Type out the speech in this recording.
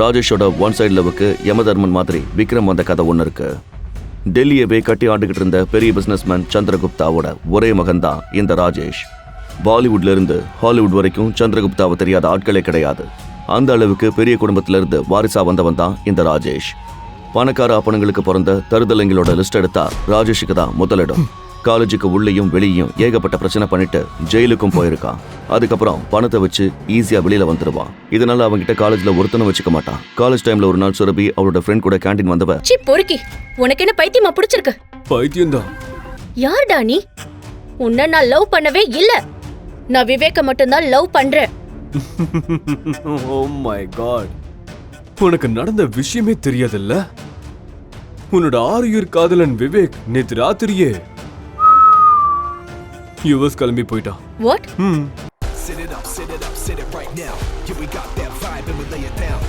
ராஜேஷோட one side லவ்வுக்கு யமதர்மன் மாதிரி விக்ரம் வந்த கதை ஒன்று இருக்கு. டெல்லியவே கட்டி ஆண்டுகிட்டு இருந்த பெரிய பிஸ்னஸ்மேன் சந்திரகுப்தாவோட ஒரே மகன் தான் இந்த ராஜேஷ். பாலிவுட்லேருந்து ஹாலிவுட் வரைக்கும் சந்திரகுப்தாவை தெரியாத ஆட்களே கிடையாது. அந்த அளவுக்கு பெரிய குடும்பத்திலிருந்து வாரிசா வந்தவன் தான் இந்த ராஜேஷ். பணக்கார அப்பனங்களுக்கு பிறந்த தருதலைங்களோட லிஸ்ட் எடுத்தா ராஜேஷுக்கு தான் முதலிடம். காலேஜுக்கு உள்ளேயும் வெளியும் ஏகப்பட்ட பிரச்சனை பண்ணிட்டு ஜெயிலுக்கும் போயிருக்கான் அதுக்கப்புறம் பணத்தை வச்சு ஈஸியா வெளியில வந்துடுவான் இதனால அவன்கிட்ட காலேஜ்ல ஒருத்தனும் வச்சுக்க மாட்டான். காலேஜ் டைம்ல ஒரு நாள் சுரபி அவளோட ஃப்ரெண்ட் கூட கேண்டீன் வந்தவ சி பொறுக்கி. உனக்கு என்ன பைத்தியமா பிடிச்சிருக்கு? பைத்தியம்தான். யார்டா நீ? உன்னை நான் லவ் பண்ணவே இல்ல. நான் விவேக்க மட்டும்தான் லவ் பண்றேன். ஓ மை காட் உனக்கு நடந்த விஷயமே தெரியாதுல்ல? உன்னோட ஆறுயிர் காதலன் விவேக் நேத்து ராத்திரியே You கிளம்பி போயிட்டான் வாட் ம் What? it up, it up, it right now. Yeah, we got that vibe and we lay it down.